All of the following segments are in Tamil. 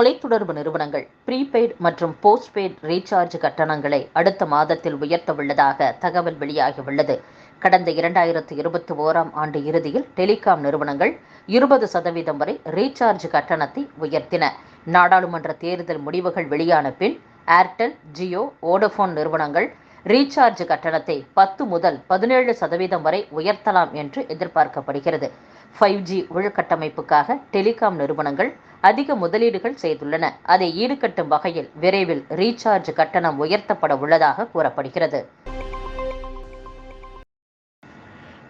தொலைத்தொடர்பு நிறுவனங்கள் ப்ரீபெய்டு மற்றும் போஸ்ட்பெய்டு ரீசார்ஜ் கட்டணங்களை அடுத்த மாதத்தில் உயர்த்த உள்ளதாக தகவல் வெளியாகியுள்ளது. கடந்த இரண்டாயிரத்து இருபத்தி ஓராம் ஆண்டு இறுதியில் டெலிகாம் நிறுவனங்கள் இருபது சதவீதம் வரை ரீசார்ஜ் கட்டணத்தை உயர்த்தின. நாடாளுமன்ற தேர்தல் முடிவுகள் வெளியான பின் ஏர்டெல் ஜியோ ஓடோஃபோன் நிறுவனங்கள் ரீசார்ஜ் கட்டணத்தை பத்து முதல் பதினேழு சதவீதம் வரை உயர்த்தலாம் என்று எதிர்பார்க்கப்படுகிறது. ஃபைவ் ஜி உள்கட்டமைப்புக்காக டெலிகாம் நிறுவனங்கள் அதிக முதலீடுகள் செய்துள்ளன. அதை ஈடுகட்டும் வகையில் விரைவில் ரீசார்ஜ் கட்டணம் உயர்த்தப்பட உள்ளதாக கூறப்படுகிறது.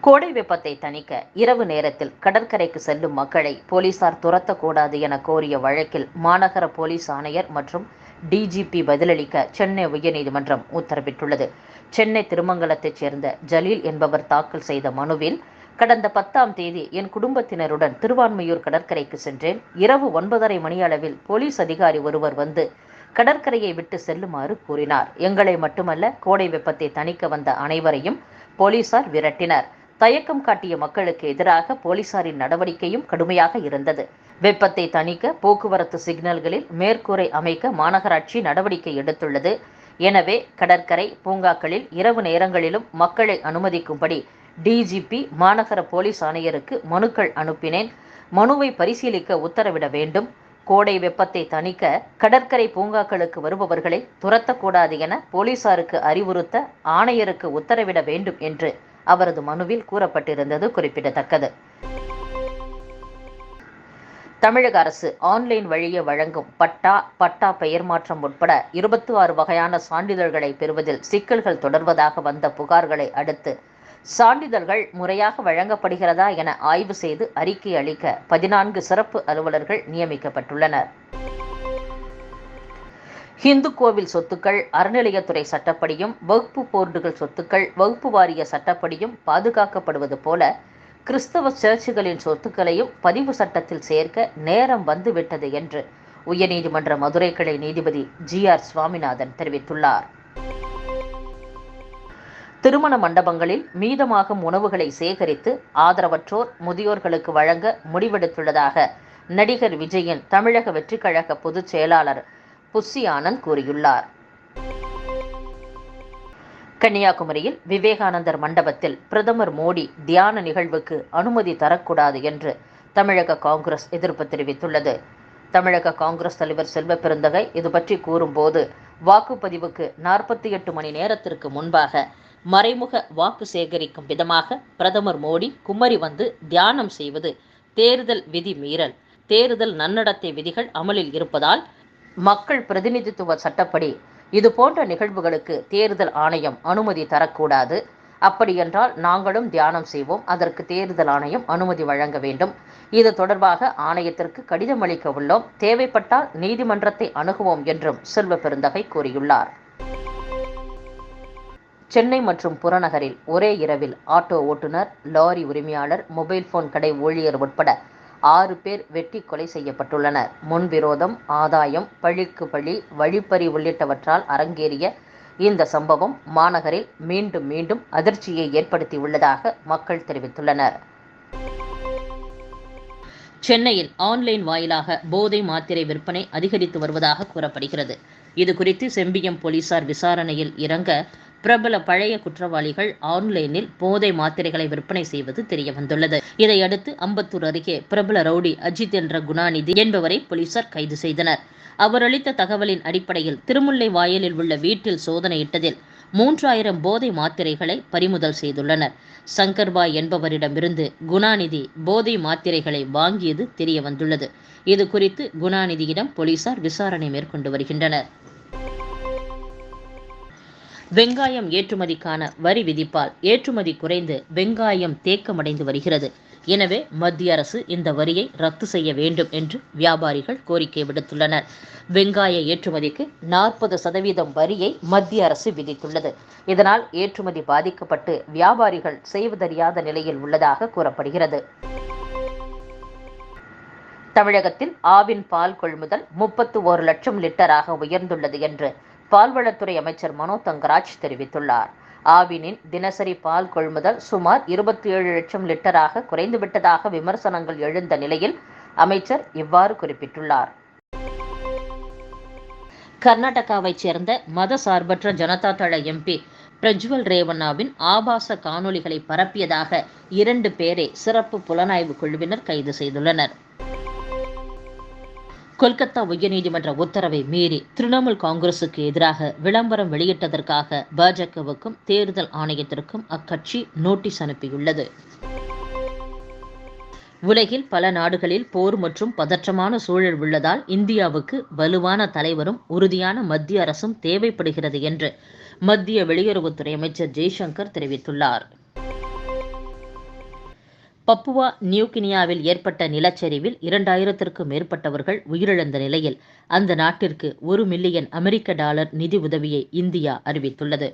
கோடை வெப்பத்தை தணிக்க இரவு நேரத்தில் கடற்கரைக்கு செல்லும் மக்களை போலீசார் துரத்தக்கூடாது என கோரிய வழக்கில் மாநகர போலீஸ் ஆணையர் மற்றும் டிஜிபி பதிலளிக்க சென்னை உயர்நீதிமன்றம் உத்தரவிட்டுள்ளது. சென்னை திருமங்கலத்தைச் சேர்ந்த ஜலீல் என்பவர் தாக்கல் செய்த மனுவில் கடந்த பத்தாம் தேதி என் குடும்பத்தினருடன் திருவான்மையூர் கடற்கரைக்கு சென்றேன். இரவு ஒன்பதரை மணி அளவில் போலீஸ் அதிகாரி ஒருவர் வந்து கடற்கரையை விட்டு செல்லுமாறு கூறினார். எங்களை மட்டுமல்ல கோடை வெப்பத்தை தணிக்க வந்த அனைவரையும் போலீசார் விரட்டினர். தயக்கம் காட்டிய மக்களுக்கு எதிராக போலீசாரின் நடவடிக்கையும் கடுமையாக இருந்தது. வெப்பத்தை தணிக்க போக்குவரத்து சிக்னல்களில் மேற்கூரை அமைக்க மாநகராட்சி நடவடிக்கை எடுத்துள்ளது. எனவே கடற்கரை பூங்காக்களில் இரவு நேரங்களிலும் மக்களை அனுமதிக்கும்படி டிஜிபி மாநகர போலீஸ் ஆணையருக்கு மனுக்கள் அனுப்பினேன். மனுவை பரிசீலிக்க உத்தரவிட வேண்டும். கோடை வெப்பத்தை தணிக்க கடற்கரை பூங்காக்களுக்கு வருபவர்களை துரத்தக்கூடாது என போலீசாருக்கு அறிவுறுத்த ஆணையருக்கு உத்தரவிட வேண்டும் என்று அவரது மனுவில் கூறப்பட்டிருந்தது குறிப்பிடத்தக்கது. தமிழக அரசு ஆன்லைன் வழியே வழங்கும் பட்டா பட்டா பெயர் மாற்றம் உட்பட இருபத்தி ஆறு வகையான சான்றிதழ்களை பெறுவதில் சிக்கல்கள் தொடர்வதாக வந்த புகார்களை அடுத்து சான்றிதழ்கள் முறையாக வழங்கப்படுகிறதா என ஆய்வு செய்து அறிக்கை அளிக்க பதினான்கு சிறப்பு அலுவலர்கள் நியமிக்கப்பட்டுள்ளனர். ஹிந்து கோவில் சொத்துக்கள் அறநிலையத்துறை சட்டப்படியும் வகுப்பு போர்டுகள் சொத்துக்கள் வகுப்பு வாரிய சட்டப்படியும் பாதுகாக்கப்படுவது போல கிறிஸ்தவ சர்ச்சுகளின் சொத்துக்களையும் பதிவு சட்டத்தில் சேர்க்க நேரம் வந்துவிட்டது என்று உயர்நீதிமன்ற மதுரை கிளை நீதிபதி ஜி ஆர் சுவாமிநாதன் தெரிவித்துள்ளார். திருமண மண்டபங்களில் மீதமாகும் உணவுகளை சேகரித்து ஆதரவற்றோர் முதியோர்களுக்கு வழங்க முடிவெடுத்துள்ளதாக நடிகர் விஜயின் தமிழக வெற்றிக்கழக பொதுச் செயலாளர் புஸ்ஸி ஆனந்த் கூறியுள்ளார். கன்னியாகுமரியில் விவேகானந்தர் மண்டபத்தில் பிரதமர் மோடி தியான நிகழ்வுக்கு அனுமதி தரக்கூடாது என்று தமிழக காங்கிரஸ் எதிர்ப்பு தெரிவித்துள்ளது. தமிழக காங்கிரஸ் தலைவர் செல்வ பெருந்தகை இது பற்றி கூறும்போது வாக்குப்பதிவுக்கு நாற்பத்தி எட்டு மணி நேரத்திற்கு முன்பாக மறைமுக வாக்கு சேகரிக்கும் விதமாக பிரதமர் மோடி குமரி வந்து தியானம் செய்வது தேர்தல் விதி மீறல். தேர்தல் நன்னடத்தை விதிகள் அமலில் இருப்பதால் மக்கள் பிரதிநிதித்துவ சட்டப்படி இது போன்ற நிகழ்வுகளுக்கு தேர்தல் ஆணையம் அனுமதி தரக்கூடாது. அப்படியென்றால் நாங்களும் தியானம் செய்வோம். அதற்கு தேர்தல் ஆணையம் அனுமதி வழங்க வேண்டும். இது தொடர்பாக ஆணையத்திற்கு கடிதம் அளிக்க உள்ளோம். தேவைப்பட்டால் நீதிமன்றத்தை அணுகுவோம் என்றும் செல்வ பெருந்தகை கூறியுள்ளார். சென்னை மற்றும் புறநகரில் ஒரே இரவில் ஆட்டோ ஓட்டுநர் லாரி உரிமையாளர் மொபைல் போன் கடை ஊழியர் உட்பட ஆறு பேர் வெட்டி கொலை செய்யப்பட்டுள்ளனர். முன்விரோதம் ஆதாயம் பழிக்கு பழி வழிப்பறி உள்ளிட்டவற்றால் அரங்கேறிய இந்த சம்பவம் மாநகரில் மீண்டும் மீண்டும் அதிர்ச்சியை ஏற்படுத்தியுள்ளதாக மக்கள் தெரிவித்துள்ளனர். சென்னையில் ஆன்லைன் வாயிலாக போதை மாத்திரை விற்பனை அதிகரித்து வருவதாக கூறப்படுகிறது. இது குறித்து செம்பியம் போலீசார் விசாரணையில் இறங்க பிரபல பழைய குற்றவாளிகள் ஆன்லைனில் போதை மாத்திரைகளை விற்பனை செய்வது தெரிய வந்துள்ளது இதையடுத்து அம்பத்தூர் அருகே பிரபல ரவுடி அஜித் என்ற குணாநிதி என்பவரை போலீசார் கைது செய்தனர். அவர் அளித்த தகவலின் அடிப்படையில் திருமுல்லை வாயிலில் உள்ள வீட்டில் சோதனையிட்டதில் மூன்றாயிரம் போதை மாத்திரைகளை பறிமுதல் செய்துள்ளனர். சங்கர்பாய் என்பவரிடமிருந்து குணாநிதி போதை மாத்திரைகளை வாங்கியது தெரிய வந்துள்ளது இது குறித்து குணாநிதியிடம் போலீசார் விசாரணை மேற்கொண்டு வருகின்றனர். வெங்காயம் ஏற்றுமதிக்கான வரி விதிப்பால் ஏற்றுமதி குறைந்து வெங்காயம் தேக்கமடைந்து வருகிறது. எனவே மத்திய அரசு இந்த வரியை ரத்து செய்ய வேண்டும் என்று வியாபாரிகள் கோரிக்கை விடுத்துள்ளனர். வெங்காய ஏற்றுமதிக்கு நாற்பது சதவீதம் வரியை மத்திய அரசு விதித்துள்ளது. இதனால் ஏற்றுமதி பாதிக்கப்பட்டு வியாபாரிகள் செய்வதறியாத நிலையில் உள்ளதாக கூறப்படுகிறது. தமிழகத்தில் ஆவின் பால் கொள்முதல் முப்பத்து ஒரு லட்சம் லிட்டராக உயர்ந்துள்ளது என்று பால்வளத்துறை அமைச்சர் மனோ தங்கராஜ் தெரிவித்துள்ளார். ஆவினின் தினசரி பால் கொள்முதல் சுமார் இருபத்தி ஏழு லட்சம் லிட்டராக குறைந்துவிட்டதாக விமர்சனங்கள் எழுந்த நிலையில் அமைச்சர் இவ்வாறு குறிப்பிட்டுள்ளார். கர்நாடகாவைச் சேர்ந்த மத சார்பற்ற ஜனதா தள எம்பி பிரஜ்வல் ரேவண்ணாவின் ஆபாச காணொளிகளை பரப்பியதாக இரண்டு பேரை சிறப்பு புலனாய்வு குழுவினர் கைது செய்துள்ளனர். கொல்கத்தா உயர்நீதிமன்ற உத்தரவை மீறி திரிணாமுல் காங்கிரசுக்கு எதிராக விளம்பரம் வெளியிட்டதற்காக பாஜகவுக்கும் தேர்தல் ஆணையத்திற்கும் அக்கட்சி நோட்டீஸ் அனுப்பியுள்ளது. உலகில் பல நாடுகளில் போர் மற்றும் பதற்றமான சூழல் உள்ளதால் இந்தியாவுக்கு வலுவான தலைவரும் உறுதியான மத்திய அரசும் தேவைப்படுகிறது என்று மத்திய வெளியுறவுத்துறை அமைச்சர் ஜெய்சங்கர் தெரிவித்துள்ளார். பப்புவா நியூகினியாவில் ஏற்பட்ட நிலச்சரிவில் இரண்டாயிரத்திற்கும் மேற்பட்டவர்கள் உயிரிழந்த நிலையில் அந்த நாட்டிற்கு ஒரு மில்லியன் அமெரிக்க டாலர் நிதி உதவியை இந்தியா அறிவித்துள்ளது.